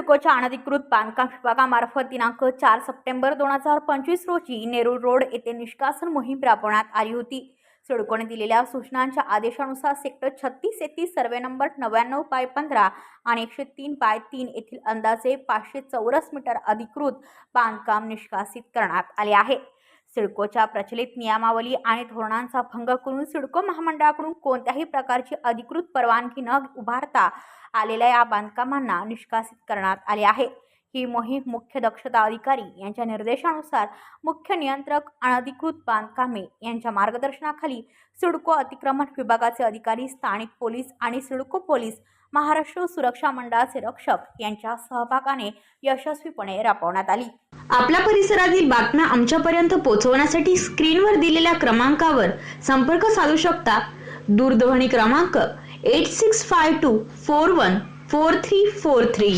सिडकोच्या अनधिकृत बांधकाम विभागामार्फत दिनांक चार सप्टेंबर दोन हजार पंचवीस रोजी नेरूळ रोड येथे निष्कासन मोहीम राबवण्यात आली होती. सिडकोने दिलेल्या सूचनांच्या आदेशानुसार सेक्टर छत्तीस येथील सर्वे नंबर नव्याण्णव बाय पंधरा आणि एकशे तीन बाय तीन येथील अंदाजे पाचशे चौरस मीटर अधिकृत बांधकाम निष्कासित करण्यात आले आहे. सिडकोच्या प्रचलित नियमावली आणि धोरणांचा भंग करून सिडको महामंडळाकडून कोणत्याही प्रकारची अधिकृत परवानगी न उभारता आलेल्या या बांधकामांना निष्कासित करण्यात आले आहे. ही मोहीम मुख्य दक्षता अधिकारी यांच्या निर्देशानुसार मुख्य नियंत्रक अनधिकृत बांधकामे यांच्या मार्गदर्शनाखाली सिडको अतिक्रमण विभागाचे अधिकारी स्थानिक पोलीस आणि सिडको पोलीस महाराष्ट्र सुरक्षा मंडळाचे रक्षक यांच्या सहभागाने यशस्वीपणे राबवण्यात आली. आपल्या परिसरातील बातम्या आमच्यापर्यंत पोहोचवण्यासाठी स्क्रीनवर दिलेल्या क्रमांकावर संपर्क साधू शकता. दूरध्वनी क्रमांक eight six five two four one four three four three